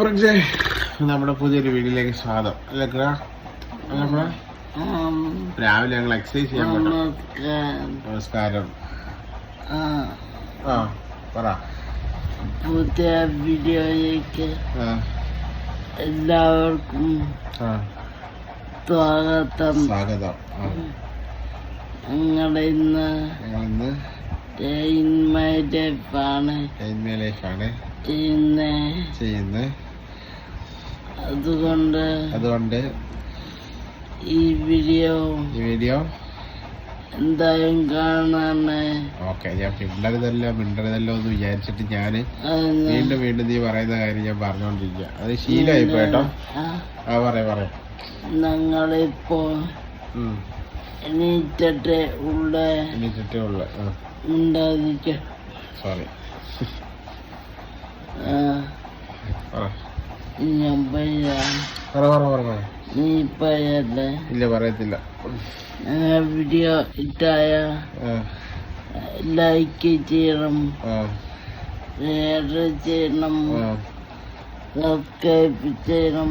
ഫ്രണ്ട്സേ നമ്മുടെ പുതിയൊരു വീട്ടിലേക്ക് സ്വാഗതം. അല്ലേ നമ്മുടെ രാവിലെ ഞങ്ങൾ എക്സസൈസ് ചെയ്യാൻ നമസ്കാരം. ആ, പറ. പുതിയ വീഡിയോയിലേക്ക് എല്ലാവർക്കും സ്വാഗതം. സ്വാഗതം. ഞങ്ങളുടെ ഞങ്ങൾ ഇന്ന് ഇന്ന് ലൈഫാണ് എൻമേ ലൈഫാണ് ചെയ്യുന്നത് ചെയ്യുന്നത് അതുകൊണ്ട് അതുകൊണ്ട് ഈ വീഡിയോ ഈ വീഡിയോ എന്തായാലും കാണാമേ ഓക്കെ ഞാൻ മിണ്ടരുതല്ലോ മിണ്ടരുതല്ലോ എന്ന് വിചാരിച്ചിട്ട് ഞാൻ വീണ്ടും വീണ്ടും നീ പറയുന്ന കാര്യം ഞാൻ പറഞ്ഞുകൊണ്ടിരിക്കുക അത് ശീലമായി പോട്ടോ ആ, പറയാ പറയാം. ഞങ്ങളിപ്പോ എണീറ്റട്ടെ ഉള്ള. എണീറ്റട്ടെ ഉള്ള. ഉണ്ടായിരിക്കും സോറി ആ, പറ. ഇല്ല പറയത്തില്ല. വീഡിയോ ഇട്ടായ ലൈക്ക് ചെയ്യണം. ഷെയർ ചെയ്യണം. സബ്സ്ക്രൈബ് ചെയ്യണം.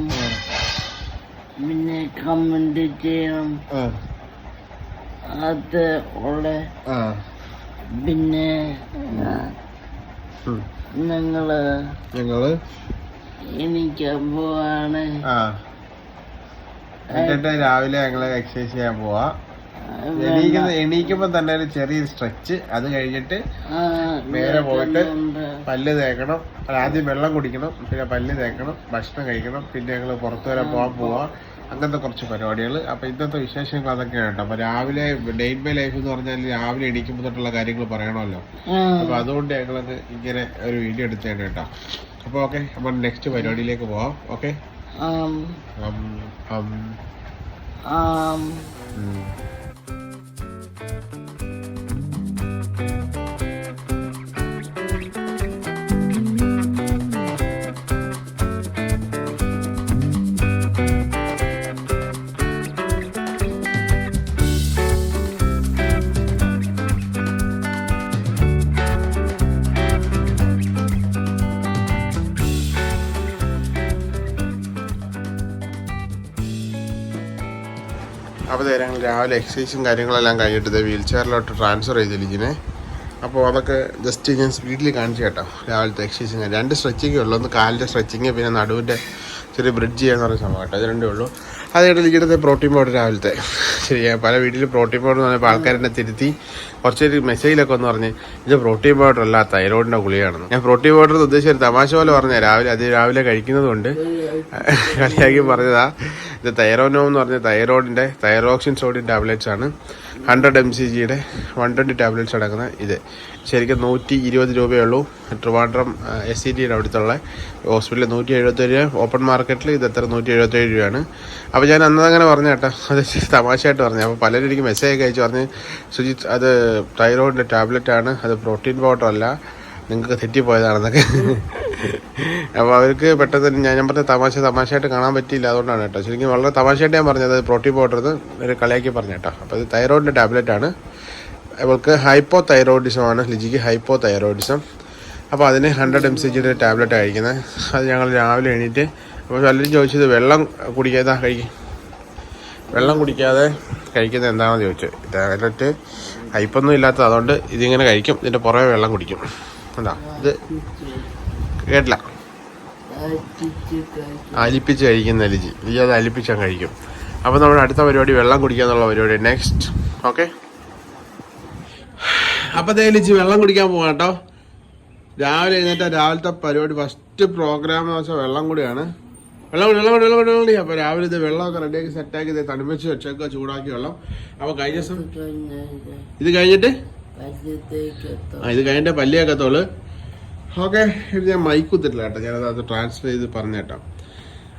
പിന്നെ കമന്റ് ചെയ്യണം. അത് ഉള്ള. പിന്നെ. ഞങ്ങൾ ഞങ്ങൾ എനിക്ക് പോവാണ്. ആ. എന്നിട്ട് രാവിലെ ഞങ്ങൾ എക്സസൈസ് ചെയ്യാൻ പോവാ. എണീക്കുന്ന എണീക്കുമ്പോ തന്നെ ഒരു ചെറിയ സ്ട്രെച്ച് അത് കഴിഞ്ഞിട്ട് നേരെ പോയിട്ട്. പല്ല് തേക്കണം. ആദ്യം വെള്ളം കുടിക്കണം പിന്നെ പല്ല് തേക്കണം ഭക്ഷണം കഴിക്കണം പിന്നെ ഞങ്ങൾ പുറത്തു വരെ പോകാൻ പോവാ. അങ്ങനത്തെ കുറച്ച് പരിപാടികൾ അപ്പോൾ ഇന്നത്തെ വിശേഷങ്ങൾ അതൊക്കെയാണ് കേട്ടോ. അപ്പോൾ രാവിലെ ഡെയിൻ ബൈ ലൈഫ് എന്ന് പറഞ്ഞാൽ രാവിലെ എണീക്കുമ്പോൾ തൊട്ടുള്ള കാര്യങ്ങൾ പറയണമല്ലോ. അപ്പോൾ അപ്പൊ അതുകൊണ്ട് ഞങ്ങളത് ഇങ്ങനെ ഒരു വീഡിയോ എടുത്തേണ്ട കേട്ടോ. അപ്പോൾ ഓക്കെ നമ്മൾ നെക്സ്റ്റ് പരിപാടിയിലേക്ക് പോവാം. ഓക്കെ? Um. ആം. അപ്പോൾ ഞങ്ങൾ രാവിലെ എക്സസൈസും കാര്യങ്ങളെല്ലാം കഴിഞ്ഞിട്ട് വീൽ ചെയറിലോട്ട് ട്രാൻസ്ഫർ ചെയ്തിരിക്കുന്നത് അപ്പോൾ അതൊക്കെ ജസ്റ്റ് ഞാൻ സ്പീഡിൽ കാണിച്ചു കേട്ടോ. രാവിലത്തെ എക്സസൈസും രണ്ട് സ്ട്രെച്ചിങ്ങേ ഉള്ളൂ. ഒന്ന് കാലിന്റെ സ്ട്രെച്ചിങ് പിന്നെ നടുവിന്റെ ചെറിയ ബ്രിഡ്ജ് ചെയ്യാന്ന് പറയുന്ന സംഭവം കേട്ടോ. അത് രണ്ടേ ഉള്ളൂ. അത് ഇരിക്കുന്നത് പ്രോട്ടീൻ പൗഡർ രാവിലത്തെ. ശരിയാണ് പല വീട്ടിൽ പ്രോട്ടീൻ പൗഡർ എന്ന് പറഞ്ഞപ്പോൾ ആൾക്കാരെന്നെ തിരുത്തി കുറച്ചൊരു മെസ്സേജിലൊക്കെ ഒന്ന് പറഞ്ഞ് ഇത് പ്രോട്ടീൻ പൗഡർ അല്ല തൈറോയിഡിന്റെ ഗുളിയാണെന്ന് ഞാൻ പ്രോട്ടീൻ പൗഡർ എന്ന് ഉദ്ദേശിച്ച ഒരു തമാശ പോലെ പറഞ്ഞ രാവിലെ അത് രാവിലെ കഴിക്കുന്നത് കൊണ്ട് കളിയാക്കി പറഞ്ഞതാ. ഇത് തൈറോനോ എന്ന് പറഞ്ഞ തൈറോയിഡിന്റെ തൈറോക്സിൻ സോഡിയം ടാബ്ലറ്റ്സ് ആണ്. ഹൺഡ്രഡ് എം സി ജിയുടെ വൺ ട്വന്റി ടാബ്ലറ്റ്സ് അടങ്ങുന്ന ഇത്. ശരിക്കും നൂറ്റി ഇരുപത് രൂപയേ ഉള്ളൂ ട്രിവാൻഡ്രം എസ് സി ടിയുടെ അടുത്തുള്ള ഹോസ്പിറ്റലിൽ നൂറ്റി എഴുപത്തേഴ് രൂപ. ഓപ്പൺ മാർക്കറ്റിൽ ഇത് എത്ര? നൂറ്റി എഴുപത്തേഴ് രൂപയാണ്. അപ്പോൾ ഞാൻ അന്ന് അങ്ങനെ പറഞ്ഞു കേട്ടോ. അത് തമാശയായിട്ട് പറഞ്ഞു. അപ്പോൾ പലരും എനിക്ക് മെസ്സേജ് ഒക്കെ അയച്ചു പറഞ്ഞ് സുജിത് അത് തൈറോയിഡിന്റെ ടാബ്ലറ്റാണ് അത് പ്രോട്ടീൻ പൗഡർ അല്ല. നിങ്ങൾക്ക് തെറ്റിപ്പോയതാണെന്നൊക്കെ. അപ്പോൾ അവർക്ക് പെട്ടെന്ന് ഞാൻ ഞാൻ പറഞ്ഞ തമാശ തമാശയായിട്ട് കാണാൻ പറ്റിയില്ല. അതുകൊണ്ടാണ് കേട്ടോ. ശരിക്കും വളരെ തമാശയായിട്ട് ഞാൻ പറഞ്ഞത്. പ്രോട്ടീൻ പൗഡർ എന്ന് ഒരു കളിയാക്കി പറഞ്ഞു കേട്ടോ. അപ്പോൾ ഇത് തൈറോയിഡിന്റെ ടാബ്ലറ്റ് ആണ്. അവൾക്ക് ഹൈപ്പോ തൈറോയിഡിസം ആണ്. ലിജിക്ക് ഹൈപ്പോ തൈറോയിഡിസം അപ്പോൾ അതിന് ഹൺഡ്രഡ് എം സി ജിയുടെ ടാബ്ലറ്റ് കഴിക്കുന്നത്. അത് ഞങ്ങൾ രാവിലെ എണീറ്റ് അപ്പോൾ പലരും ചോദിച്ചത് വെള്ളം കുടിക്കാതെ കഴിക്കും വെള്ളം കുടിക്കാതെ കഴിക്കുന്നത് എന്താണെന്ന് ചോദിച്ചു. ടാബ്ലറ്റ് ഹൈപ്പൊന്നും ഇല്ലാത്തത് അതുകൊണ്ട് ഇതിങ്ങനെ കഴിക്കും. ഇതിന്റെ പുറമെ വെള്ളം കുടിക്കും. എന്താ ഇത് കേട്ടില്ല. അലിപ്പിച്ച് കഴിക്കുന്ന അലിജി ലിജി അത് അലിപ്പിച്ചാൽ കഴിക്കും. അപ്പോൾ നമ്മുടെ അടുത്ത പരിപാടി വെള്ളം കുടിക്കുക എന്നുള്ള പരിപാടി. നെക്സ്റ്റ് ഓക്കെ അപ്പോൾ തേ ലിജി വെള്ളം കുടിക്കാൻ പോകാം കേട്ടോ. രാവിലെ എഴുന്നേറ്റ രാവിലത്തെ പരിപാടി ഫസ്റ്റ് പ്രോഗ്രാം എന്ന് വെച്ചാൽ വെള്ളം കൂടിയാണ്. വെള്ളം കൂടി വെള്ളം കൂടി വെള്ളം കൂടി വെള്ളം കൂടി. അപ്പോൾ രാവിലെ ഇത് വെള്ളമൊക്കെ റെഡിയാക്കി സെറ്റാക്കി ഇത് തണുപ്പിച്ച് വെച്ചേക്കുക ചൂടാക്കി വെള്ളം. അപ്പോൾ കഴിഞ്ഞ ദിവസം ഇത് കഴിഞ്ഞിട്ട്? ആ ഇത് കഴിഞ്ഞിട്ട് പല്ലിയാക്കത്തോൾ ഓക്കെ ഇത് ഞാൻ മൈക്ക് കുത്തിട്ടില്ല കേട്ടോ. ഞാനത് അത് ട്രാൻസ്ഫർ ചെയ്ത് പറഞ്ഞു കേട്ടോ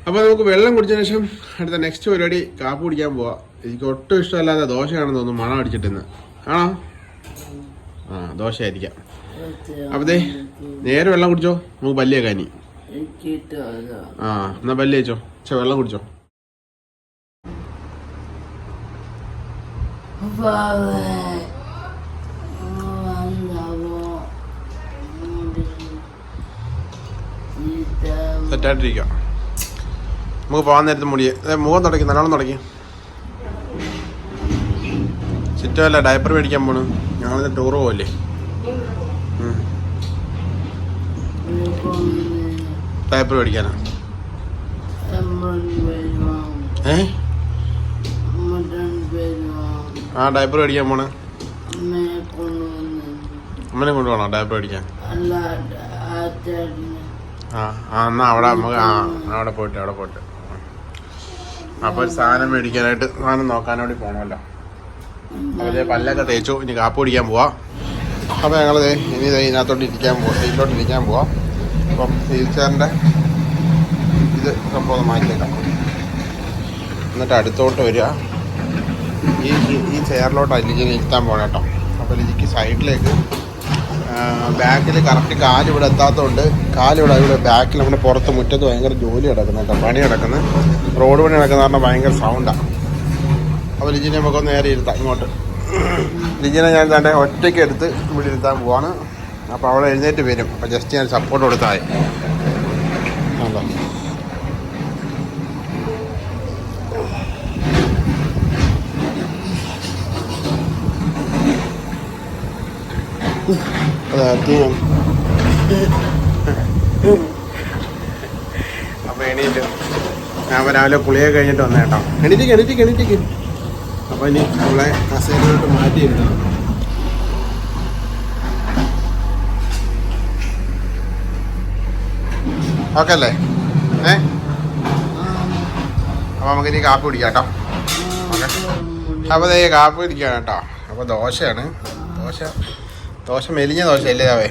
അപ്പോൾ നമുക്ക് വെള്ളം കുടിച്ചതിന് ശേഷം അടുത്ത നെക്സ്റ്റ് പരിപാടി കാപ്പ് കുടിക്കാൻ പോവാം. എനിക്ക് ഒട്ടും ഇഷ്ടമല്ലാതെ ദോശയാണെന്ന് തോന്നുന്നു മണം അടിച്ചിട്ടെന്ന്. ആണോ? ആ ദോശയായിരിക്കാം. അപ്പോൾ ദേ നേരെ വെള്ളം കുടിച്ചോ. നമുക്ക് പല്ലിയേക്കാനി ആ എന്നാ പല്ല് വെച്ചോ വെള്ളം കുടിച്ചോ. ഈ സെറ്റായിട്ടിരിക്കുക നമുക്ക് പോകാൻ നേരത്തെ മുടിയെ ദേ മുഖം തുടക്കി നല്ലോണം തുടക്കി. ചുറ്റുമല്ല ഡയപ്പർ മേടിക്കാൻ പോണു. ഞങ്ങളിന്ന് ടൂറ് പോകല്ലേ. ഡയപ്പർ മേടിക്കാനാ? ഏ? ആ ഡയപ്പർ മേടിക്കാൻ പോണേ. അമ്മനെ കൊണ്ടുപോകണോ ഡയപ്പർ മേടിക്കാൻ. എന്നാ അവിടെ നമുക്ക് ആ അവിടെ പോയിട്ട് അവിടെ പോയിട്ട്. അപ്പോൾ ഒരു സാധനം മേടിക്കാനായിട്ട് സാധനം നോക്കാൻ വേണ്ടി പോകണമല്ലോ അപ്പോൾ പല്ലൊക്കെ തേച്ചു ഇനി കാപ്പ് കുടിക്കാൻ പോവാ. അപ്പോൾ ഞങ്ങൾ ഇനി ഇതിനകത്തോട്ട് ഇരിക്കാൻ പോവാം സീറ്റിലോട്ട് ഇരിക്കാൻ പോവാം. അപ്പം വീൽ ഇത് സംഭവം മാറ്റിയേക്കാം. എന്നിട്ട് അടുത്തോട്ട് വരിക. ഈ ഈ- ചെയറിലോട്ടാണ് ലിജിനെ ഇരുത്താൻ പോകണം കേട്ടോ. അപ്പോൾ ലിജിക്ക് സൈഡിലേക്ക് ബാക്കിൽ കറക്റ്റ് കാൽ ഇവിടെ എത്താത്തതുകൊണ്ട് കാലിവിടെ ഇവിടെ ബാക്കിൽ നമ്മുടെ പുറത്ത് മുറ്റത്ത് ഭയങ്കര ജോലി കിടക്കുന്നു കേട്ടോ പണി കിടക്കുന്നത് റോഡ് പണി നടക്കുന്ന കാരണം ഭയങ്കര സൗണ്ടാണ് അപ്പോൾ ലിജിനെ നമുക്കൊന്ന് നേരെ ഇരുത്താം ഇങ്ങോട്ട്. ലിജിനെ ഞാൻ തന്നെ ഒറ്റയ്ക്ക് എടുത്ത് ഇവിടെ ഇരുത്താൻ പോവാണ്. അപ്പോൾ അവിടെ എഴുന്നേറ്റ് വരും. അപ്പോൾ ജസ്റ്റ് ഞാൻ സപ്പോർട്ട് കൊടുത്താൽ അതെ അപ്പോൾ എണീറ്റ്. ഞാൻ രാവിലെ കുളിയൊക്കെ കഴിഞ്ഞിട്ട് വന്നേട്ടോ എണീറ്റിക്ക് എണീറ്റിക്ക് എണീറ്റിക്ക്. അപ്പോൾ ഇനി അവളെ കസേരയിലോട്ട് മാറ്റിയിരുത്തണം ഓക്കെ അല്ലേ ഏ? അപ്പോൾ നമുക്കിനി കാപ്പി കുടിക്കാം കേട്ടോ. ഓക്കെ. അപ്പോൾ ദേ കാപ്പി കുടിക്കുകയാണ് കേട്ടോ. അപ്പോൾ ദോശയാണ്. ദോശ ദോശ മെലിഞ്ഞ ദോശയല്ലേ അവേ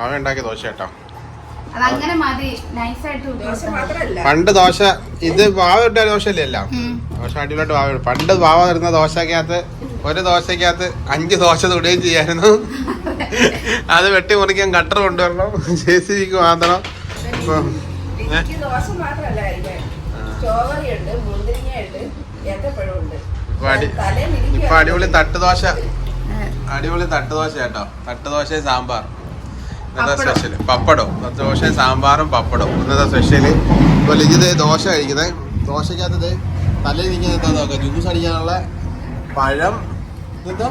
അവൻ ഉണ്ടാക്കിയ ദോശ കേട്ടോ. പണ്ട് ദോശ ഇത് വാവ ഇട്ട ദോശയല്ലേ എല്ലാം ദോശ അടിപൊളിയായിട്ട് വാവ. പണ്ട് വാവ തരുന്ന ദോശക്കകത്ത് ഒരു ദോശക്കകത്ത് അഞ്ച് ദോശ തൊടുകയും ചെയ്യായിരുന്നു. അത് വെട്ടി മുറിക്കാൻ കട്ടർ കൊണ്ടുവരണം. ജെ സി ബിക്ക് മാത്രം. ഇപ്പം, ദോശ. അടിപൊളി തട്ടുദോശ അടിപൊളി തട്ടുദോശ കേട്ടോ. തട്ടുദോശ സാമ്പാർ. ഇന്നത്തെ സ്പെഷ്യൽ പപ്പടവും. ദോശ സാമ്പാറും പപ്പടവും. ഇന്നത്തെ സ്പെഷ്യൽ ഇപ്പൊ ലിജിത് ദോശ കഴിക്കുന്നത് ദോശക്കകത്ത് തലയിൽ നിൽക്കുന്ന എന്താ നോക്കാം? ജ്യൂസ് അടിക്കാനുള്ള പഴം. എന്താ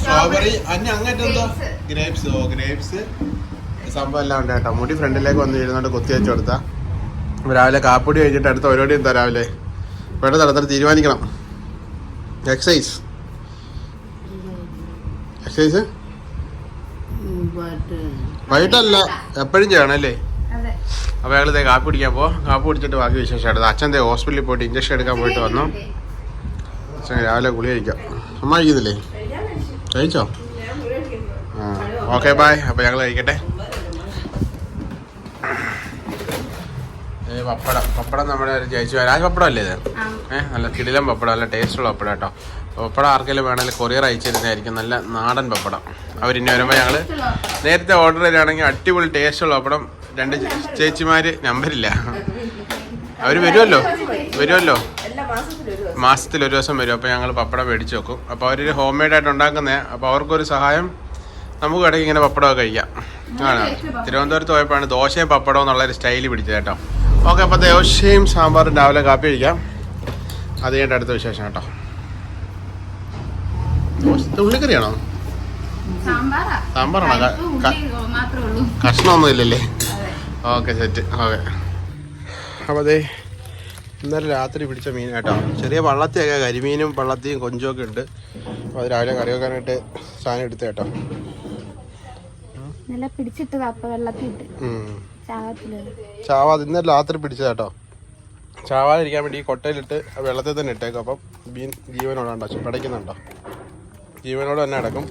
സ്ട്രോബെറി അന്നെ അങ്ങനത്തെ എന്തോ? ഗ്രേപ്സ് ഓ ഗ്രേപ്സ് സംഭവം എല്ലാം ഉണ്ട് കേട്ടോ. മുടി ഫ്രണ്ടിലേക്ക് വന്ന് ഇരുന്നോണ്ട് കൊത്തി വെച്ച് കൊടുത്താ. രാവിലെ കാപ്പൊടി കഴിഞ്ഞിട്ട് അടുത്ത പരിപാടി എന്താ രാവിലെ? പെട്ടെന്ന് നടത്തിട്ട് തീരുമാനിക്കണം. എക്സസൈസ് എക്സസൈസ് വൈകിട്ടല്ല എപ്പോഴും ചെയ്യണം അല്ലേ? അപ്പോൾ ഞങ്ങൾ ഇതേ കാപ്പി കുടിക്കാൻ പോ കാപ്പി കുടിച്ചിട്ട് ബാക്കി വിശേഷം എടുത്ത് അച്ഛൻ ദേ ഹോസ്പിറ്റലിൽ പോയിട്ട് ഇഞ്ചക്ഷൻ എടുക്കാൻ പോയിട്ട് വന്നു. അച്ഛൻ രാവിലെ ഗുളി കഴിക്കാം. അമ്മ കഴിക്കുന്നില്ലേ? കഴിച്ചോ? ആ ഓക്കെ ബായ് അപ്പോൾ ഞങ്ങൾ കഴിക്കട്ടെ. പപ്പടം. പപ്പടം നമ്മുടെ ഒരു ചേച്ചി രാജ് പപ്പടം അല്ലേ ഇത്? ഏഹ് നല്ല കിടിലം പപ്പടം നല്ല ടേസ്റ്റുള്ള പപ്പടം കേട്ടോ. പപ്പടം ആർക്കെങ്കിലും വേണമെങ്കിൽ കൊറിയർ അയച്ചിരുന്നതായിരിക്കും. നല്ല നാടൻ പപ്പടം. അവരിനി വരുമ്പോൾ ഞങ്ങൾ നേരത്തെ ഓർഡർ ചെയ്യുകയാണെങ്കിൽ അടിപൊളി ടേസ്റ്റുള്ള പപ്പടം. രണ്ട് ചേച്ചിമാര് നമ്പരില്ല. അവർ വരുമല്ലോ വരുമല്ലോ ഒരു മാസത്തിൽ ഒരു ദിവസം വരും. അപ്പോൾ ഞങ്ങൾ പപ്പടം മേടിച്ച് വെക്കും. അപ്പോൾ അവർ ഹോം മെയ്ഡായിട്ട് ഉണ്ടാക്കുന്നത് അപ്പോൾ അവർക്കൊരു സഹായം നമുക്ക് ഇടയ്ക്ക് ഇങ്ങനെ പപ്പടമൊക്കെ കഴിക്കാം. ആണ് തിരുവനന്തപുരത്ത് പോയപ്പോഴാണ് ദോശയും പപ്പടവും എന്നുള്ളൊരു സ്റ്റൈൽ പിടിച്ചത് കേട്ടോ. ഓക്കെ അപ്പോൾ ദേവശയും സാമ്പാറും രാവിലെ കാപ്പി കഴിക്കാം. അത് കഴിഞ്ഞിട്ട് അടുത്ത വിശേഷം കേട്ടോ. ഉള്ളിക്കറിയാണോ? സാമ്പാറാ. സാമ്പാറാണോ? കഷ്ണമൊന്നും ഇല്ലല്ലേ? Okay set. ഓക്കെ. അപ്പോൾ അതെ ഇന്നലെ രാത്രി പിടിച്ച മീൻ കേട്ടോ. ചെറിയ വള്ളത്തിയൊക്കെ കരിമീനും വള്ളത്തിയും കൊഞ്ചുമൊക്കെ ഉണ്ട്. അപ്പോൾ അത് രാവിലെ കറി വെക്കാനായിട്ട് സാധനം എടുത്ത് കേട്ടോ. നല്ല പിടിച്ചിട്ടതാ അപ്പൊ വെള്ളത്തിൽ ചാവാതെ ഇന്നലെ രാത്രി പിടിച്ചത് കേട്ടോ ചാവാതിരിക്കാൻ വേണ്ടി ഈ കൊട്ടയിലിട്ട് വെള്ളത്തിൽ തന്നെ ഇട്ടേക്കും. അപ്പം മീൻ ജീവനോടാണ്ടോ പടയ്ക്കുന്നുണ്ടോ ജീവനോട് തന്നെ അടക്കും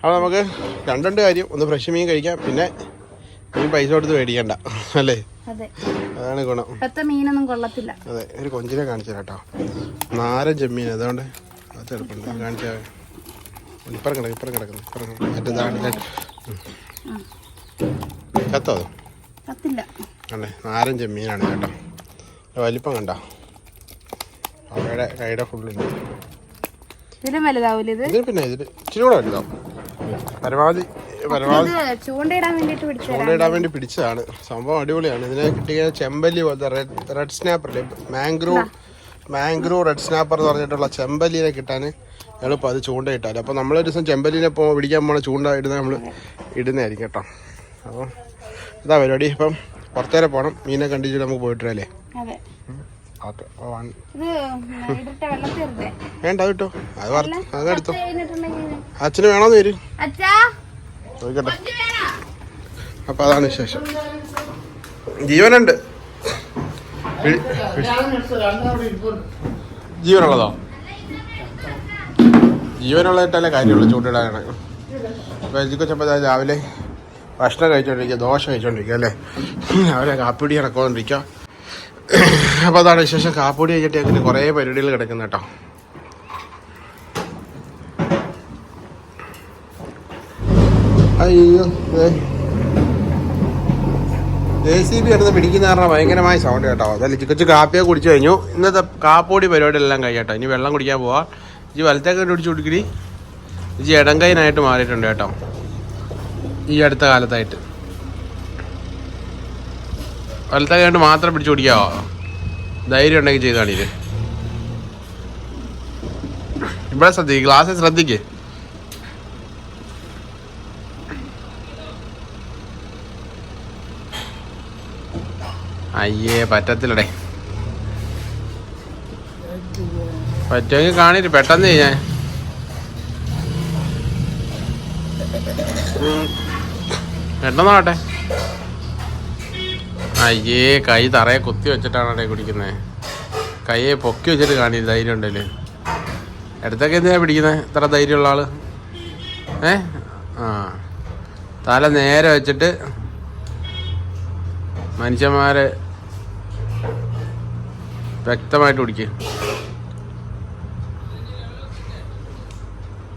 അപ്പോൾ നമുക്ക് രണ്ടുണ്ട് കാര്യം ഒന്ന് ഫ്രഷ് മീൻ കഴിക്കാം. പിന്നെ മീൻ പൈസ കൊടുത്ത് മേടിക്കണ്ട. അല്ലേ? അതെ. അതാണ് ഗുണം. മീനൊന്നും കൊള്ളത്തില്ല. അതെ ഒരു കൊഞ്ചിനെ കാണിച്ചു കേട്ടോ നാരൻ ചെമ്മീൻ. അതുകൊണ്ട് അത് എളുപ്പമുണ്ട്. കാണിച്ച ഇപ്പുറം കിടക്കും ഇപ്പുറം കിടക്കുന്നു ഇപ്പുറം മറ്റേതാണ് ചത്തോ അത് അതെ അല്ലേ നാരൻ ചെമ്മീനാണ് കേട്ടോ. വലിപ്പം കണ്ടോ? അവയുടെ കൈയുടെ ഫുള്ളുണ്ട് ഇതിലും വലുതാവില്ല ഇത്? ഇതിന് പിന്നെ ഇതിൽ ഇച്ചിരി കൂടെ വലുതാവും. പരമാവധി പരമാവധി ചൂണ്ടയിടാൻ വേണ്ടിട്ട് ചൂണ്ടയിടാൻ വേണ്ടി പിടിച്ചതാണ്. സംഭവം അടിപൊളിയാണ്. ഇതിനെ കിട്ടിയ ചെമ്പല്ലി പോലത്തെ red red snapper mangrove mangrove red snapper എന്ന് പറഞ്ഞിട്ടുള്ള ചെമ്പല്ലിനെ കിട്ടാൻ എളുപ്പം അത് ചൂണ്ടയിട്ടാൽ അപ്പോൾ നമ്മളൊരു ദിവസം ചെമ്പല്ലിനെ പോ പിടിക്കാൻ പോണ ചൂണ്ട ഇടുന്ന നമ്മൾ ഇടുന്നതായിരിക്കും കേട്ടോ. അപ്പോൾ ഇതാ പരിപാടി. ഇപ്പം പുറത്തേരെ പോകണം മീനെ കണ്ടിട്ട് നമുക്ക് പോയിട്ട് അല്ലേ അതെ. ഓക്കെ. ഇത് ഇടട്ടെ വെള്ളത്തിൽ ഇടട്ടെ വേണ്ട കിട്ടോ അത് അത് എടുത്തോ. അച്ഛന് വേണോന്ന് വരും. ചോദിക്കട്ടെ. അപ്പൊ അതാണ് വിശേഷം. ജീവനുണ്ട്. ജീവനുള്ളതോ? ജീവനുള്ളതായിട്ടല്ലേ കാര്യമുള്ളൂ ചൂണ്ടിടാനാണ്. അപ്പൊ എജിക്കൊച്ചപ്പോൾ രാവിലെ. ഭക്ഷണം കഴിച്ചോണ്ടിരിക്കുക ദോശ കഴിച്ചോണ്ടിരിക്കുക അല്ലേ? അവരെ കാപ്പിടി ഇറക്കൊണ്ടിരിക്കുക അപ്പോൾ അതാണ് വിശേഷം. കാപ്പിടി കഴിച്ചിട്ട് അങ്ങനെ കുറേ പരിപാടികൾ കിടക്കുന്ന കേട്ടോ. അയ്യോ ജെ സി ബി എടുത്ത് പിടിക്കുന്ന കാരണം ഭയങ്കരമായ സൗണ്ട് കേട്ടോ. അതല്ല ചിക്കച്ച് കാപ്പിയൊക്കെ കുടിച്ചു കഴിഞ്ഞു. ഇന്നത്തെ കാപ്പോടി പരിപാടി എല്ലാം കഴിയട്ടോ ഇനി വെള്ളം കുടിക്കാൻ പോവാ. ഇജി വലത്തേക്ക് പിടിച്ചു കുടിക്കടി ഇജി ഇടങ്കൈനായിട്ട് മാറിയിട്ടുണ്ട് കേട്ടോ. ഈ അടുത്ത കാലത്തായിട്ട്. വലത്തെ കൈകൊണ്ട് മാത്രം പിടിച്ചു കുടിക്കാവോ ധൈര്യം ഉണ്ടെങ്കിൽ ചെയ്താണ് ഇത്. ഇവിടെ ശ്രദ്ധിക്കുക ഗ്ലാസ് ശ്രദ്ധിക്കേ. അയ്യേ പറ്റത്തില്ലടേ. പറ്റുമെങ്കിൽ കാണിട്ട് പെട്ടെന്ന് ഞാൻ. പെട്ടെന്നാവട്ടെ അയ്യേ കൈ തറയെ കുത്തി വെച്ചിട്ടാണ് കുടിക്കുന്നത് കൈയെ പൊക്കി വെച്ചിട്ട് കാണില്ല ധൈര്യം ഉണ്ടല്ലേ അടുത്തൊക്കെ എന്തിനാണ് പിടിക്കുന്നത് ഇത്ര ധൈര്യമുള്ള ആൾ. ഏ? ആ. തല നേരെ വെച്ചിട്ട് മനുഷ്യന്മാരെ വ്യക്തമായിട്ട് കുടിക്കുക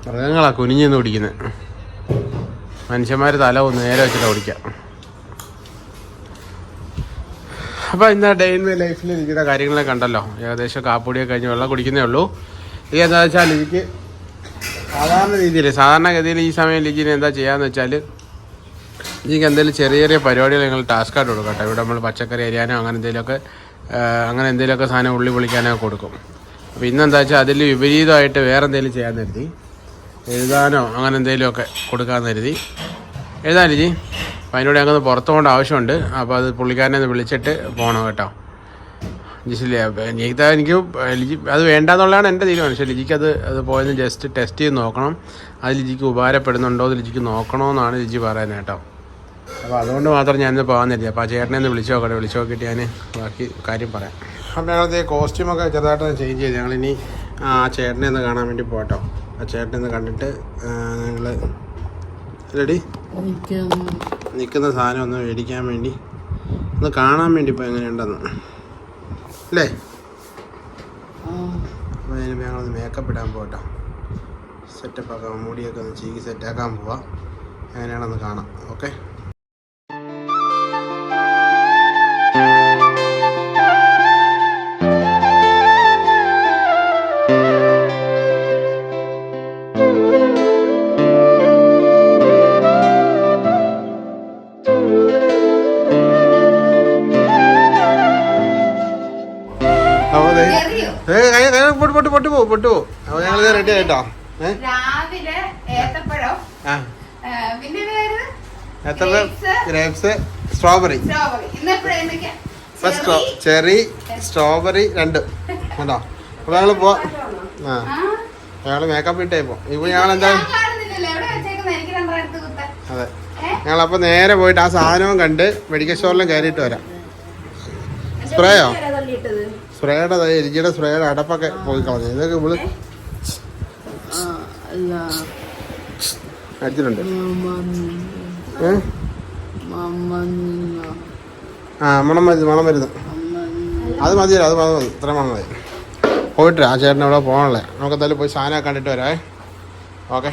മൃഗങ്ങളാ കുനിഞ്ഞെന്ന് കുടിക്കുന്നത് മനുഷ്യന്മാർ തല ഒന്ന് നേരെ വെച്ചിട്ട് ഓടിക്കാം. അപ്പോൾ ഇന്ന് ഡേ ഇൻ മൈ ലൈഫിൽ ഇരിക്കുന്ന കാര്യങ്ങളെ കണ്ടല്ലോ. ഏകദേശം കാപ്പുടിയൊക്കെ കഴിഞ്ഞ് വെള്ളം കുടിക്കുന്നേ ഉള്ളൂ. ഇത് എന്താ വെച്ചാൽ എനിക്ക് സാധാരണ രീതിയിൽ സാധാരണഗതിയിൽ ഈ സമയം ലിജിന് എന്താ ചെയ്യാന്ന് വെച്ചാൽ എനിക്ക് എന്തെങ്കിലും ചെറിയ ചെറിയ പരിപാടികൾ നിങ്ങൾ ടാസ്ക് ആയിട്ട് കൊടുക്കട്ടെ ഇവിടെ നമ്മൾ പച്ചക്കറി അരിയാനോ അങ്ങനെ എന്തെങ്കിലുമൊക്കെ അങ്ങനെ എന്തെങ്കിലുമൊക്കെ സാധനം ഉള്ളി പൊളിക്കാനോ കൊടുക്കും. അപ്പോൾ ഇന്നെന്താ വെച്ചാൽ അതിൽ വിപരീതമായിട്ട് വേറെ എന്തെങ്കിലും ചെയ്യാൻ കരുതി. എഴുതാനോ അങ്ങനെ എന്തെങ്കിലുമൊക്കെ കൊടുക്കാമെന്ന് കരുതി. എഴുതാൻ ലിജി അപ്പോൾ അതിനോട് ഞങ്ങൾക്ക് പുറത്തു പോകേണ്ട ആവശ്യമുണ്ട്. അപ്പോൾ അത് പുള്ളിക്കാരനെ ഒന്ന് വിളിച്ചിട്ട് പോകണം കേട്ടോ. ജിസിലെ എനിക്ക് എനിക്ക് ലിജി അത് വേണ്ടാന്നുള്ളതാണ് എന്റെ തീരുമാനം. പക്ഷേ ലിജിക്ക് അത് അത് പോയെന്ന് ജസ്റ്റ് ടെസ്റ്റ് ചെയ്ത് നോക്കണം. അത് ലിജിക്ക് ഉപകാരപ്പെടുന്നുണ്ടോ അത് ലിജിക്ക് നോക്കണമെന്നാണ് ലിജി പറയുന്നത് കേട്ടോ. അപ്പോൾ അതുകൊണ്ട് മാത്രം ഞാനിന്ന് പോകാൻ അപ്പോൾ ആ ചേട്ടനെ ഒന്ന് വിളിച്ചു നോക്കട്ടെ. വിളിച്ചു നോക്കിയിട്ട് ഞാൻ ബാക്കി കാര്യം പറയാം. അപ്പോൾ ഞങ്ങളത് കോസ്റ്റ്യൂമൊക്കെ ചെറുതായിട്ടൊന്ന് ചേഞ്ച് ചെയ്ത് ഞങ്ങളിനി ആ ചേട്ടനെ ഒന്ന് കാണാൻ വേണ്ടി പോട്ടോ ആ ഒന്ന് കണ്ടിട്ട് ഞങ്ങൾ റെഡി നിൽക്കുന്ന സാധനം ഒന്ന് മേടിക്കാൻ വേണ്ടി ഒന്ന് കാണാൻ വേണ്ടി ഇപ്പോൾ എങ്ങനെയുണ്ടെന്ന്. അല്ലേ? അപ്പോൾ അതിന് ഞങ്ങളൊന്ന് മേക്കപ്പ് ഇടാൻ പോകട്ടോ. സെറ്റപ്പ് ആക്കാം മുടിയൊക്കെ ഒന്ന് ചീക്കി സെറ്റാക്കാൻ പോവാം. എങ്ങനെയാണെന്ന് കാണാം ഓക്കെ രാവിലെ ഏത്തപ്പഴം പിന്നെ വേറെ ഏത്തപ്പഴം. Grapes. Strawberry. First cherry strawberry രണ്ട്. കേട്ടോ അപ്പോൾ ഞങ്ങൾ പോ ആ. ഞങ്ങൾ മേക്കപ്പ് ഇട്ടേ പോ ഇപ്പോൾ ഞങ്ങൾ എന്താ അതെ. ഞങ്ങളപ്പോ ഞങ്ങളപ്പോൾ നേരെ പോയിട്ട് ആ സാധനവും കണ്ട് മെഡിക്കൽ സ്റ്റോറിലും കയറിയിട്ട് വരാം. സ്പ്രേയോ സ്പ്രേയുടെ എരിജിയുടെ സ്പ്രേയുടെ അടപ്പൊക്കെ പോയി കളഞ്ഞു. ഇതൊക്കെ ഇവൾ അടിച്ചിട്ടുണ്ട് ആ മണം മതി മണം മരുന്ന് അത് മതിയല്ലോ അത് മതി മതി ഇത്ര മണം മതി പോയിട്ട് ആ ചേട്ടൻ ഇവിടെ പോകണല്ലേ നമുക്ക് എന്തായാലും പോയി സാധനം കണ്ടിട്ട് വരാം ഓക്കെ.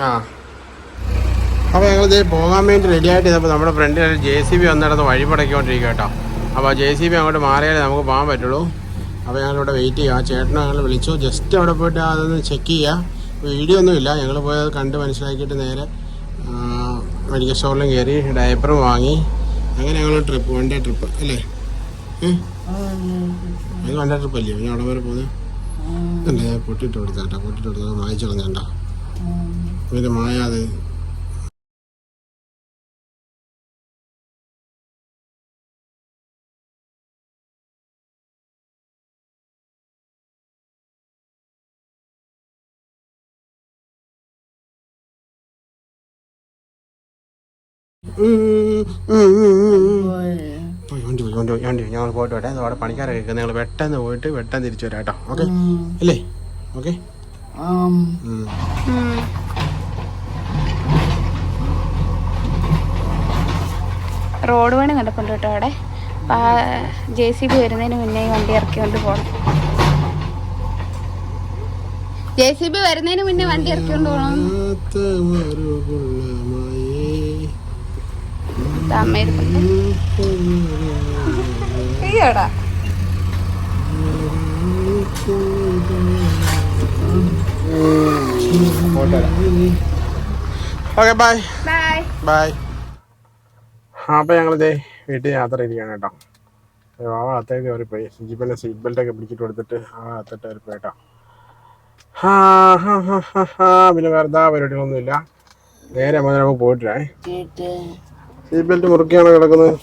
ആ. അപ്പോൾ ഞങ്ങൾ ഇതേ പോകാൻ വേണ്ടി റെഡി ആയിട്ട് ചെയ്തപ്പോൾ നമ്മുടെ ഫ്രണ്ടിൽ ജെ സി ബി വന്നിടത്ത് വഴിപടക്കിക്കൊണ്ടിരിക്കുക കേട്ടോ. അപ്പോൾ ജെ സി ബി അങ്ങോട്ട് മാറിയാലേ നമുക്ക് പോകാൻ പറ്റുള്ളൂ. അപ്പോൾ ഞങ്ങളിവിടെ വെയിറ്റ് ചെയ്യുക. ആ ചേട്ടനെ ഞങ്ങൾ വിളിച്ചു. ജസ്റ്റ് അവിടെ പോയിട്ട് അതൊന്ന് ചെക്ക് ചെയ്യുക. വീഡിയോ ഒന്നുമില്ല ഞങ്ങൾ പോയത് കണ്ട് മനസ്സിലാക്കിയിട്ട് നേരെ മെഡിക്കൽ സ്റ്റോറിലും കയറി ഡയപ്പറും വാങ്ങി. അങ്ങനെ ഞങ്ങൾ ട്രിപ്പ് വൺ ഡേ ട്രിപ്പ് അല്ലേ? ഏ? അത് വൺ ഡേ ട്രിപ്പ് അല്ലേ? ഞാൻ അവിടെ വരെ പോകുന്നത് അല്ലേ? പൊട്ടിട്ട് കൊടുത്താട്ടോ പൊട്ടിട്ട് കൊടുത്താൽ മായച്ചു കളഞ്ഞേണ്ട പിന്നെ മായാതെ പോയി വണ്ടി പോയി വണ്ടി പോയി വണ്ടി പോയി. ഞങ്ങൾ പോയിട്ട് വരാം. അവിടെ പണിക്കാരെ നിൽക്കുന്നത് നിങ്ങൾ പെട്ടെന്ന് പോയിട്ട് പെട്ടെന്ന് തിരിച്ചു വരാം കേട്ടോ. ഓക്കെ? അല്ലേ? ഓക്കെ? റോഡ് പണി നടക്കുന്നുണ്ട് കേട്ടോ അവിടെ. ജെ സി ബി വരുന്നതിന് മുന്നേ വണ്ടി ഇറക്കിക്കൊണ്ട് പോകണം ജെ സി ബി വരുന്നതിന് മുന്നേ വണ്ടി ഇറക്കിക്കൊണ്ട് പോകണം അമ്മ അയ്യോടാ ഓക്കെ ബൈ ബൈ ബൈ അപ്പോൾ ഞങ്ങളിതേ വീട്ടിൽ യാത്ര ഇരിക്കുകയാണ് കേട്ടോ. ആ അകത്തേക്ക് പോയി. ജീപ്പിന്റെ സീറ്റ് ബെൽറ്റ് ഒക്കെ പിടിച്ചിട്ട് കൊടുത്തിട്ട് ആ കേട്ടോ. ഹാ ഹാ ഹാ ഹാ പിന്നെ വെറുതെ പരിപാടികളൊന്നുമില്ല. നേരെ നമ്മൾ നമുക്ക് പോയിട്ടേ കേട്ട് സീറ്റ് ബെൽറ്റ് മുറുക്കിയാണ് കിടക്കുന്നത്.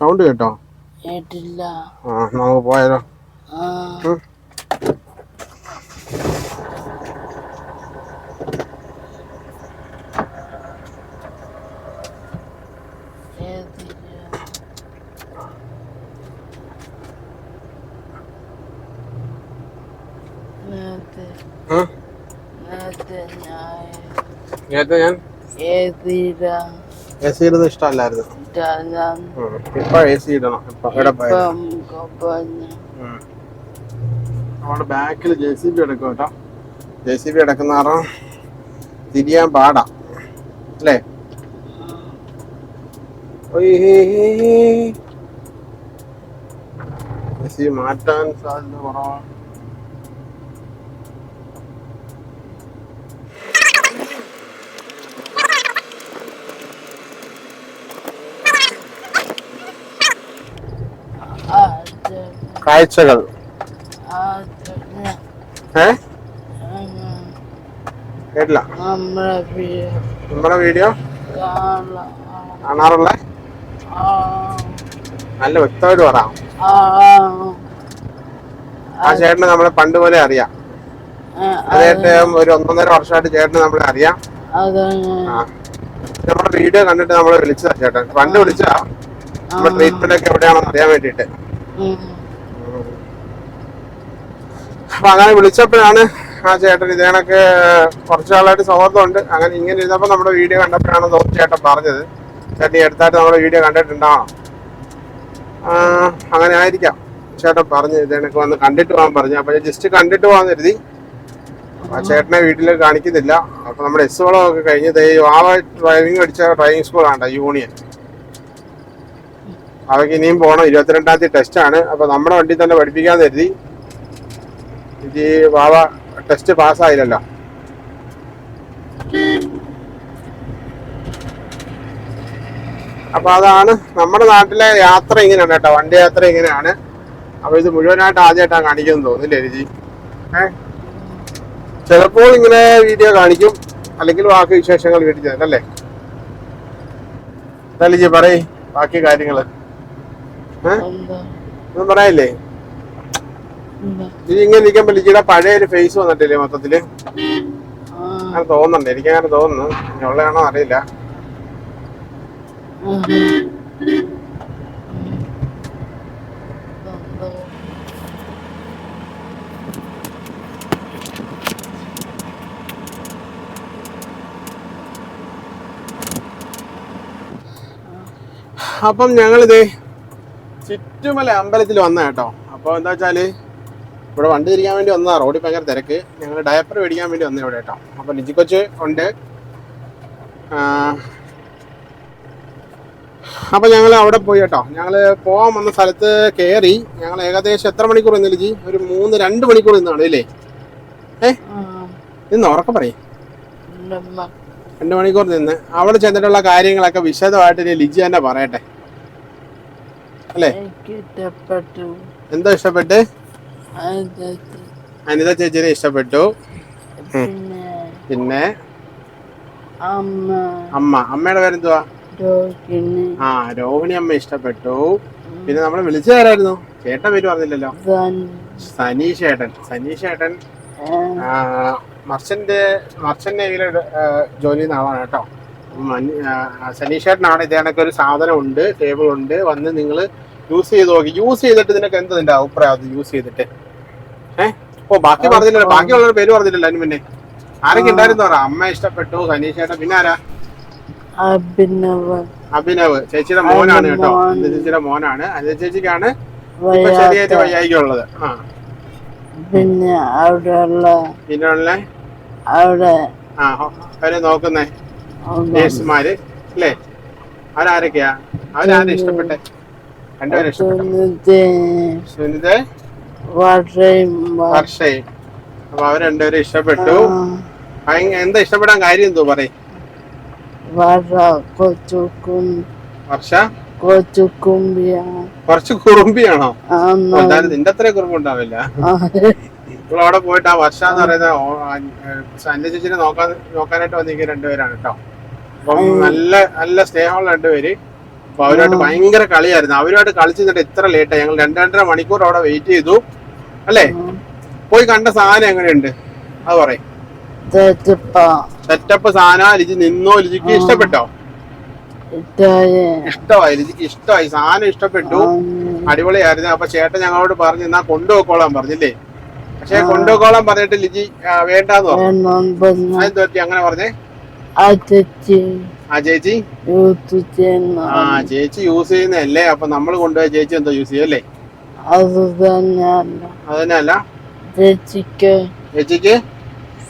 സൗണ്ട് കേട്ടോ? കേട്ടില്ല. ആ നമുക്ക് പോയാലോ. ആ ഉം. കേട്ടില്ല നേരത്തെ ആ നേരത്തെ ഞാൻ നേരത്തെ ഞാൻ? എ സി ഇടുന്നത് ഇഷ്ടമല്ലായിരുന്നു. ഇപ്പൊ എ സി ഇടണം നമ്മുടെ ബാക്കിൽ ജെ സി ബി എടുക്കും കേട്ടോ. ജെ സി ബി എടുക്കുന്ന കാരണം തിരിയാൻ പാടാ. അല്ലേ? ജെ സി മാറ്റാൻ സാധ്യത കുറവാണ് അത് കാഴ്ചകൾ. ഏ? കേട്ടില്ല. നമ്മുടെ വീഡിയോ. കാണാറുള്ളേ? നല്ല വ്യക്തമായിട്ട് പറയാം ആ ചേട്ടന് നമ്മളെ പണ്ട് പോലെ അറിയാം. അതേട്ട് ഒരു ഒന്നൊന്നര വർഷമായിട്ട് ചേട്ടന് നമ്മളെ അറിയാം. നമ്മുടെ വീഡിയോ കണ്ടിട്ട് നമ്മളെ വിളിച്ചതാ ചേട്ടൻ. പണ്ട് വിളിച്ചതാ. നമ്മുടെ ട്രീറ്റ്മെന്റ് ഒക്കെ എവിടെയാണെന്ന് അറിയാൻ വേണ്ടിട്ട്. അപ്പൊ അങ്ങനെ വിളിച്ചപ്പോഴാണ് ആ ചേട്ടൻ ഇതേ കണക്ക് കുറച്ചു നാളായിട്ട് സൗഹൃദമുണ്ട്. അങ്ങനെ ഇങ്ങനെ ഇരുന്നപ്പോൾ നമ്മുടെ വീഡിയോ കണ്ടപ്പോഴാണ് തോന്നി ചേട്ടൻ പറഞ്ഞത്. ചേട്ടൻ എടുത്തായിട്ട് നമ്മുടെ വീഡിയോ കണ്ടിട്ടുണ്ടാവണം അങ്ങനെ ആയിരിക്കാം. ചേട്ടൻ പറഞ്ഞു ഇതേ കണക്ക് വന്ന് കണ്ടിട്ട് പോകാൻ പറഞ്ഞു. അപ്പോൾ ഞാൻ ജസ്റ്റ് കണ്ടിട്ട് പോകാൻ കരുതി. ആ ചേട്ടനെ വീട്ടിൽ കാണിക്കുന്നില്ല. അപ്പോൾ നമ്മുടെ എസ് ഒക്കെ കഴിഞ്ഞ് വാവ ഡ്രൈവിംഗ് പഠിച്ച ഡ്രൈവിംഗ് സ്കൂളാണ് യൂണിയൻ അവർക്ക് ഇനിയും പോകണം ഇരുപത്തിരണ്ടാം തീയതി ടെസ്റ്റാണ് ആണ്. അപ്പൊ നമ്മുടെ വണ്ടി തന്നെ പഠിപ്പിക്കാൻ കരുതി. ഇത് വാവ ടെസ്റ്റ് പാസ്സായില്ലല്ലോ അപ്പൊ അതാണ് നമ്മുടെ നാട്ടിലെ യാത്ര ഇങ്ങനെയാണ് കേട്ടോ. വണ്ടി യാത്ര ഇങ്ങനെയാണ്. അപ്പൊ ഇത് മുഴുവനായിട്ട് ആദ്യമായിട്ടാണ് കാണിക്കുമെന്ന് തോന്നില്ലേ രുചി? ഏ? ചിലപ്പോൾ ഇങ്ങനെ വീഡിയോ കാണിക്കും. അല്ലെങ്കിൽ ബാക്കി വിശേഷങ്ങൾ വീട്ടിൽ അല്ലേ? ലിജി പറയ് ബാക്കി കാര്യങ്ങൾ. ഏ? ഒന്നും പറയാനില്ലേ? എന്താ ഇത് ഇങ്ങനെ ഇരിക്കുമ്പോ ലിജിയുടെ പഴയ ഒരു ഫേസ് വന്നിട്ടില്ലേ മൊത്തത്തിൽ? അങ്ങനെ തോന്നുന്നുണ്ട്. എനിക്ക് അങ്ങനെ തോന്നുന്നു ഉള്ളതാണോ അറിയില്ല. അപ്പം ഞങ്ങളിത് ചുറ്റുമല അമ്പലത്തിൽ വന്ന കേട്ടോ. അപ്പോൾ എന്താ വെച്ചാൽ ഇവിടെ വണ്ടി തിരിക്കാൻ വേണ്ടി വന്നതാണ് റോഡിൽ ഭയങ്കര തിരക്ക്. ഞങ്ങൾ ഡയപ്പർ മേടിക്കാൻ വേണ്ടി വന്നത് ഇവിടെ കേട്ടോ. അപ്പോൾ ലിജി കൊച്ച് ഉണ്ട്. ആ, അപ്പൊ ഞങ്ങൾ അവിടെ പോയി കേട്ടോ. ഞങ്ങൾ പോകാൻ വന്ന സ്ഥലത്ത് കയറി ഞങ്ങൾ ഏകദേശം എത്ര മണിക്കൂർ ഇന്ന് ലിജി? ഒരു മൂന്ന് രണ്ട് മണിക്കൂർ നിന്നാണ് അല്ലേ ഏ? നിന്ന് ഉറക്കം പറയും. രണ്ട് മണിക്കൂർ നിന്ന്. അവിടെ ചെന്നിട്ടുള്ള കാര്യങ്ങളൊക്കെ വിശദമായിട്ട് ലിജി തന്നെ പറയട്ടെ. അല്ലേ? എന്താ ഇഷ്ടപ്പെട്ട്? അനിത ചേച്ചിനെ ഇഷ്ടപ്പെട്ടു. പിന്നെ അമ്മ. അമ്മ. അമ്മയുടെ പേരെന്തുവാ? ആ രോഹിണി അമ്മ ഇഷ്ടപ്പെട്ടു. പിന്നെ നമ്മളെ വിളിച്ചു തരായിരുന്നു ചേട്ടൻ പേര് പറഞ്ഞില്ലല്ലോ. സനീഷ് ഏട്ടൻ സനീഷ് ഏട്ടൻ മർച്ചന്റ് മർച്ചന്റ് നേവിയിലെ ജോലി ചെയ്യുന്ന ആളാണ് കേട്ടോ. സനീഷ് ഏട്ടനാണ് ഇതേ കണക്ക് ഒരു സാധനം ഉണ്ട് ടേബിൾ ഉണ്ട് വന്ന് നിങ്ങൾ യൂസ് ചെയ്ത് നോക്കി. യൂസ് ചെയ്തിട്ട് നിനക്ക് എന്താ നിന്റെ അഭിപ്രായം അത് യൂസ് ചെയ്തിട്ട്? ഏഹ് ഓ ബാക്കി പറഞ്ഞില്ലല്ലോ. ബാക്കിയുള്ളവരുടെ പേര് പറഞ്ഞില്ലല്ലോ അതിന് മുന്നേ. ആരൊക്കെ ഉണ്ടായിരുന്നു പറ? അമ്മ ഇഷ്ടപ്പെട്ടു സനീഷ് ചേട്ടൻ പിന്നെ ആരാ? അഭിനവ്. അഭിനവ്. ചേച്ചിയുടെ മോനാണ് കേട്ടോ. അനിത ചേച്ചിയുടെ മോനാണ്. അനിത ചേച്ചിക്കാണ് ഇപ്പൊ ശരിയായിട്ട് വയ്യായിക്കുള്ളത് ആ. പിന്നെ അവിടെയുള്ള പിന്നെ ഉള്ള അവിടെ ആ അവരെ നോക്കുന്നേ. നേഴ്സുമാര്. അല്ലേ? അവരാരൊക്കെയാ? അവരാരെ ഇഷ്ടപ്പെട്ടെ രണ്ടുപേരും ഇഷ്ടപ്പെട്ടു സുനിതേ സുനിത വർഷയും അപ്പൊ അവർ രണ്ടുപേരും ഇഷ്ടപ്പെട്ടു. എന്താ ഇഷ്ടപ്പെടാൻ കാര്യം എന്തോ പറയും. വർഷ കുറച്ച് കുറുമ്പിയാണോ? എന്തായാലും നിന്റെ അത്ര കുറുമ്പുണ്ടാവില്ല. ഇപ്പോൾ അവിടെ പോയിട്ട് ആ വർഷ എന്ന് പറയുന്ന സന്ധ്യ ചേച്ചിനെ നോക്കാൻ നോക്കാനായിട്ട് വന്നിരിക്കുന്ന രണ്ടുപേരാണ് കേട്ടോ. അപ്പം നല്ല നല്ല സ്നേഹമുള്ള രണ്ടുപേര്. അപ്പൊ അവരുമായിട്ട് ഭയങ്കര കളിയായിരുന്നു. അവരുമായിട്ട് കളിച്ചു നിന്നിട്ട് ഇത്ര ലേറ്റായി ഞങ്ങൾ രണ്ട് രണ്ടര മണിക്കൂർ അവിടെ വെയിറ്റ് ചെയ്തു. അല്ലേ? പോയി കണ്ട സാധനം എങ്ങനെയുണ്ട്? അത് പറയും. സെറ്റപ്പ് സാധനം ലിജി നിന്നോ? ലിജിക്ക് ഇഷ്ടപ്പെട്ടോ? ഇഷ്ടമായി. ലിജിക്ക് ഇഷ്ടമായി. സാധനം ഇഷ്ടപ്പെട്ടു. അടിപൊളിയായിരുന്നു. അപ്പൊ ചേട്ടൻ ഞങ്ങളോട് പറഞ്ഞു എന്നാ കൊണ്ടുപോയിക്കോളാൻ പറഞ്ഞില്ലേ? പക്ഷെ കൊണ്ടുപോയിക്കോളാൻ പറഞ്ഞിട്ട് ലിജി വേണ്ടെന്ന് പറഞ്ഞു. അങ്ങനെ പറഞ്ഞേ? ആ ചേച്ചി? യൂത്ത് ചെയ്യുന്ന ആ ചേച്ചി യൂസ് ചെയ്യുന്നല്ലേ അപ്പൊ നമ്മൾ കൊണ്ടുപോയ ചേച്ചി എന്തോ യൂസ് ചെയ്യും അല്ലേ അത് തന്നെയല്ല അത് തന്നെയല്ല ചേച്ചിക്ക് ചേച്ചിക്ക്?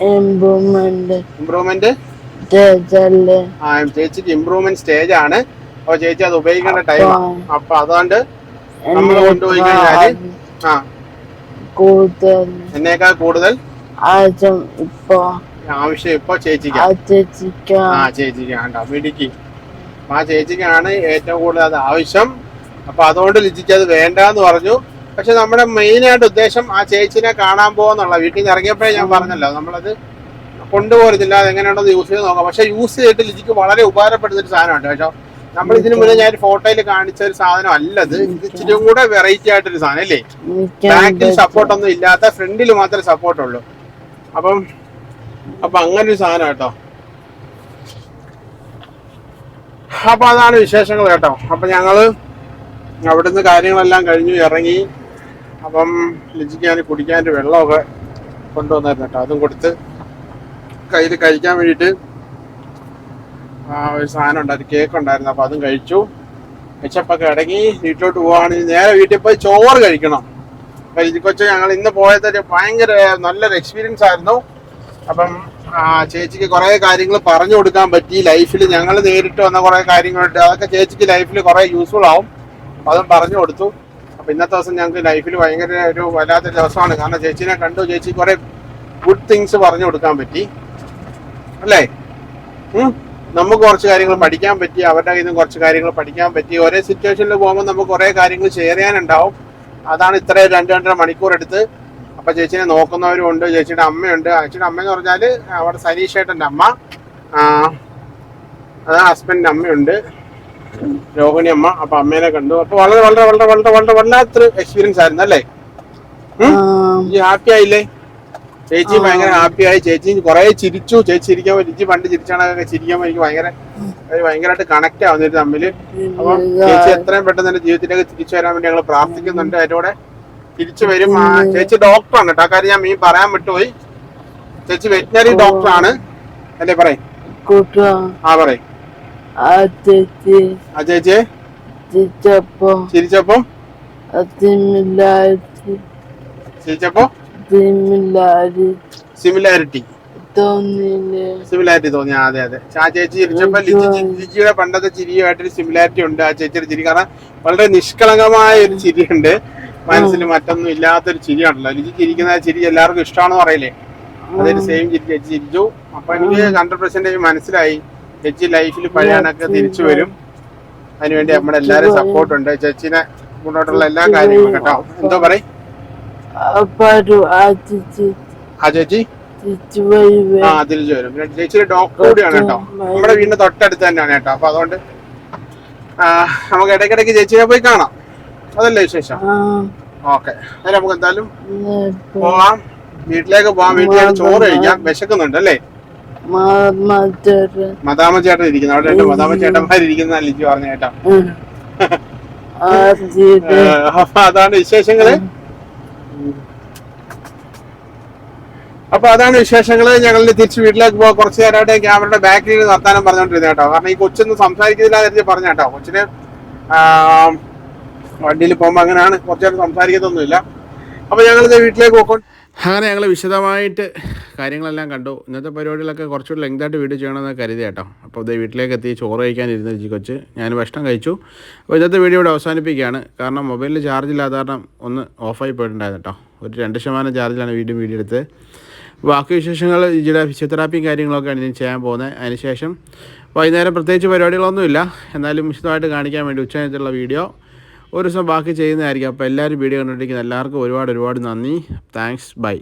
ഇമ്പ്രൂവ്മെന്റ് ഇമ്പ്രൂവ്മെന്റ് ചെയ്തല്ലേ ആ ചേച്ചിക്ക് ഇമ്പ്രൂവ്മെന്റ് സ്റ്റേജ് ആണ്. അപ്പൊ ചേച്ചി അത് ഉപയോഗിക്കേണ്ട ടൈം അപ്പൊ അതുകൊണ്ട് നമ്മൾ കൊണ്ടുപോയി കഴിഞ്ഞാൽ ആ. കൂടുതൽ എന്നേക്കാൾ കൂടുതൽ? ആഴ്ച ഇപ്പൊ ആവശ്യം ഇപ്പൊ ചേച്ചിക്ക്. ആ ചേച്ചിക്ക്. ആണ്ട മിടുക്കി. ആ ചേച്ചിക്കാണ് ഏറ്റവും കൂടുതൽ അത് ആവശ്യം. അപ്പൊ അതുകൊണ്ട് ലിജിക്ക് അത് വേണ്ടാന്ന് പറഞ്ഞു. പക്ഷെ നമ്മുടെ മെയിൻ ആയിട്ട് ഉദ്ദേശം ആ ചേച്ചിനെ കാണാൻ പോകാന്നുള്ള വീട്ടിൽ നിന്ന് ഇറങ്ങിയപ്പോഴേ ഞാൻ പറഞ്ഞല്ലോ നമ്മളത് കൊണ്ടുപോരുന്നില്ല അത് എങ്ങനെയുണ്ടോ യൂസ് ചെയ്ത് നോക്കാം. പക്ഷെ യൂസ് ചെയ്തിട്ട് ലിജിക്ക് വളരെ ഉപകാരപ്പെടുന്ന ഒരു സാധനമുണ്ട് കേട്ടോ. നമ്മൾ ഇതിനു മുന്നേ ഞാൻ ഫോട്ടോയിൽ കാണിച്ച ഒരു സാധനം അല്ലത് ഇത് ഇച്ചിരി കൂടെ വെറൈറ്റി ആയിട്ടൊരു സാധനം അല്ലേ? ബാക്കിൽ സപ്പോർട്ട് ഒന്നും ഇല്ലാത്ത ഫ്രണ്ടിൽ മാത്രമേ സപ്പോർട്ട് ഉള്ളൂ. അപ്പം അപ്പൊ അങ്ങനെ ഒരു സാധനം കേട്ടോ. അപ്പൊ അതാണ് വിശേഷങ്ങൾ കേട്ടോ. അപ്പൊ ഞങ്ങൾ അവിടുന്ന് കാര്യങ്ങളെല്ലാം കഴിഞ്ഞു ഇറങ്ങി. അപ്പം ലിജിക്ക് ഞാൻ കുടിക്കാൻ വെള്ളമൊക്കെ കൊണ്ടുവന്നായിരുന്നു കേട്ടോ. അതും കൊടുത്ത് കയ്യിൽ കഴിക്കാൻ വേണ്ടിയിട്ട് ഒരു സാധനം ഉണ്ടായിരുന്നു കേക്ക് ഉണ്ടായിരുന്നു. അപ്പൊ അതും കഴിച്ചു. വിശപ്പൊക്കെ ഇടങ്ങി വീട്ടിലോട്ട് പോവുകയാണെങ്കിൽ നേരെ വീട്ടിൽ പോയി ചോറ് കഴിക്കണം. കൊച്ചു ഞങ്ങൾ ഇന്ന് പോയത് ഭയങ്കര നല്ലൊരു എക്സ്പീരിയൻസ് ആയിരുന്നു. അപ്പം ചേച്ചിക്ക് കുറെ കാര്യങ്ങൾ പറഞ്ഞു കൊടുക്കാൻ പറ്റി. ലൈഫിൽ ഞങ്ങൾ നേരിട്ട് വന്ന കുറെ കാര്യങ്ങളുണ്ട്. അതൊക്കെ ചേച്ചിക്ക് ലൈഫിൽ കുറെ യൂസ്ഫുൾ ആവും. അതും പറഞ്ഞു കൊടുത്തു. അപ്പൊ ഇന്നത്തെ ദിവസം ഞങ്ങൾക്ക് ലൈഫിൽ ഭയങ്കര ഒരു വല്ലാത്തൊരു ദിവസമാണ്. കാരണം ചേച്ചിനെ കണ്ടു ചേച്ചി കുറെ ഗുഡ് തിങ്സ് പറഞ്ഞു കൊടുക്കാൻ പറ്റി. അല്ലേ? നമുക്ക് കുറച്ച് കാര്യങ്ങൾ പഠിക്കാൻ പറ്റി. അവരുടെ കയ്യിൽ നിന്ന് കുറച്ച് കാര്യങ്ങൾ പഠിക്കാൻ പറ്റി. ഒരേ സിറ്റുവേഷനിൽ പോകുമ്പോൾ നമുക്ക് കുറേ കാര്യങ്ങൾ ഷെയർ ചെയ്യാനുണ്ടാവും. അതാണ് ഇത്രയും രണ്ട് രണ്ടര മണിക്കൂർ എടുത്ത് അപ്പൊ ചേച്ചിനെ നോക്കുന്നവരും ഉണ്ട് ചേച്ചിയുടെ അമ്മയുണ്ട്. ചേച്ചിയുടെ അമ്മ എന്ന് പറഞ്ഞാൽ അവിടെ സനീഷ് ഏട്ടന്റെ അമ്മ അത് ഹസ്ബൻഡിന്റെ അമ്മയുണ്ട്. രോഹിണി അമ്മ അപ്പൊ അമ്മേനെ കണ്ടു. അപ്പൊ വളരെ വളരെ വളരെ വളരെ വളരെ വല്ലാത്തൊരു എക്സ്പീരിയൻസ് ആയിരുന്നു അല്ലേ? ഹാപ്പി ആയില്ലേ? ചേച്ചി ഭയങ്കര ഹാപ്പി ആയി. ചേച്ചി കുറെ ചിരിച്ചു. ചേച്ചി ചിരിക്കാൻ ചേച്ചി പണ്ട് ചിരിച്ചാണൊക്കെ ചിരിക്കുമ്പോൾ എനിക്ക് ഭയങ്കര ഭയങ്കരമായിട്ട് കണക്ട് ആവുന്നിട്ട് തമ്മിൽ. അപ്പൊ ചേച്ചി എത്രയും പെട്ടെന്ന് എന്റെ ജീവിതത്തിലേക്ക് തിരിച്ചു വരാൻ വേണ്ടി ഞങ്ങൾ പ്രാർത്ഥിക്കുന്നുണ്ട്. അതിലൂടെ തിരിച്ചു വരും. ചേച്ചി ഡോക്ടറാണ് കേട്ടോ. ആ കാര്യം ഞാൻ മീൻ പറയാൻ വിട്ടുപോയി. ചേച്ചി വെറ്റിനറി ഡോക്ടറാണ്. അല്ലേ പറയും? ആ പറയും. ആ ചേച്ചി. ചിരിച്ചപ്പോ. ചിരിച്ചപ്പം? ചിരിച്ചപ്പോ? സിമിലാരിറ്റി. സിമിലാരിറ്റി തോന്നി. അതെ അതെ. ആ ചേച്ചി ചിരിച്ചപ്പോ ലിജി ലിജിയുടെ പണ്ടത്തെ ചിരിയുമായിട്ടൊരു സിമിലാരിറ്റി ഉണ്ട് ആ ചേച്ചിയുടെ ചിരി. കാരണം വളരെ നിഷ്കളങ്കമായ ഒരു ചിരിയുണ്ട്. മനസ്സിൽ മറ്റൊന്നും ഇല്ലാത്തൊരു ചിരിയാണല്ലോ. എനിക്ക് ചിരിക്കുന്ന ചിരി എല്ലാവർക്കും ഇഷ്ടമാണെന്ന് പറയില്ലേ? അതൊരു സെയിം ചിരി ചിരിച്ചു. അപ്പൊ എനിക്ക് ഹൺഡ്രഡ് പെർസെന്റേജ് മനസ്സിലായി. ചേച്ചി ലൈഫിൽ പഴയാനൊക്കെ തിരിച്ചു വരും. അതിനുവേണ്ടി നമ്മുടെ എല്ലാരും സപ്പോർട്ട് ഉണ്ട്. ചേച്ചിനെ മുന്നോട്ടുള്ള എല്ലാ കാര്യങ്ങളും കേട്ടോ. എന്തോ പറയും? ആ ചേച്ചി? ആ തിരിച്ചു വരും. ചേച്ചിയുടെ ഡോക്ടർ കൂടിയാണ് കേട്ടോ. നമ്മുടെ വീടിന്റെ തൊട്ടടുത്ത് തന്നെയാണ് കേട്ടോ. അപ്പൊ അതുകൊണ്ട് നമുക്ക് ഇടയ്ക്കിടയ്ക്ക് ചേച്ചിയെ പോയി കാണാം. അതല്ലേ വിശേഷം? ഓക്കെ. അതെ നമുക്ക് എന്തായാലും പോവാം. വീട്ടിലേക്ക് പോവാം. വീട്ടിലേക്ക് ചോറ് കഴിക്കാം. വിശക്കുന്നുണ്ട് അല്ലേ? മദാമ ചേട്ടൻ ഇരിക്കുന്നു. അവിടെ രണ്ട് മദാമ ചേട്ടന്മാർ ഇരിക്കുന്ന ലിജി പറഞ്ഞു അപ്പൊ അതാണ് വിശേഷങ്ങൾ. അപ്പൊ അതാണ് വിശേഷങ്ങൾ. ഞങ്ങൾ തിരിച്ച് വീട്ടിലേക്ക് പോകാൻ കുറച്ച് നേരമായിട്ട് ക്യാമറയുടെ ബാക്കിൽ നിർത്താനും പറഞ്ഞോണ്ടിരുന്നേട്ടോ. കാരണം ഈ കൊച്ചൊന്നും സംസാരിക്കുന്നില്ല എന്ന് പറഞ്ഞ കേട്ടോ കൊച്ചിന് വണ്ടിയിൽ പോകുമ്പോൾ അങ്ങനെയാണ് കുറച്ചേരം സംസാരിക്കത്തൊന്നുമില്ല. അപ്പൊ ഞങ്ങൾ വീട്ടിലേക്ക് പോകും അങ്ങനെ ഞങ്ങൾ വിശദമായിട്ട് കാര്യങ്ങളെല്ലാം കണ്ടു. ഇന്നത്തെ പരിപാടികളൊക്കെ കുറച്ചുകൂടി ലെങ്തായിട്ട് വീഡിയോ ചെയ്യണമെന്ന് കരുതി കേട്ടോ അപ്പോൾ ഇത് വീട്ടിലേക്ക് എത്തി ചോറ് കഴിക്കാനിരുന്ന രുചി കൊച്ച്. ഞാൻ ഭക്ഷണം കഴിച്ചു. അപ്പോൾ ഇന്നത്തെ വീഡിയോ ഇവിടെ അവസാനിപ്പിക്കുകയാണ്. കാരണം മൊബൈലിൽ ചാർജ് ഇല്ലാത്ത കാരണം ഒന്ന് ഓഫായി പോയിട്ടുണ്ടായിരുന്നു കേട്ടോ ഒരു രണ്ട് ശതമാനം ചാർജിലാണ് വീണ്ടും വീഡിയോ എടുത്തത് ബാക്കി വിശേഷങ്ങൾ ഇതിയുടെ ഫിസിയോതെറാപ്പിയും കാര്യങ്ങളൊക്കെയാണ് ഇനി ചെയ്യാൻ പോകുന്നത്. അതിനുശേഷം വൈകുന്നേരം പ്രത്യേകിച്ച് പരിപാടികളൊന്നുമില്ല. എന്നാലും വിശദമായിട്ട് കാണിക്കാൻ വേണ്ടി ഉച്ചനേരത്തുള്ള വീഡിയോ. ഒരു ദിവസം ബാക്കി ചെയ്യുന്നതായിരിക്കും. അപ്പോൾ എല്ലാവരും വീഡിയോ കണ്ടുകൊണ്ടിരിക്കുന്ന എല്ലാവർക്കും ഒരുപാട് ഒരുപാട് നന്ദി. Thanks by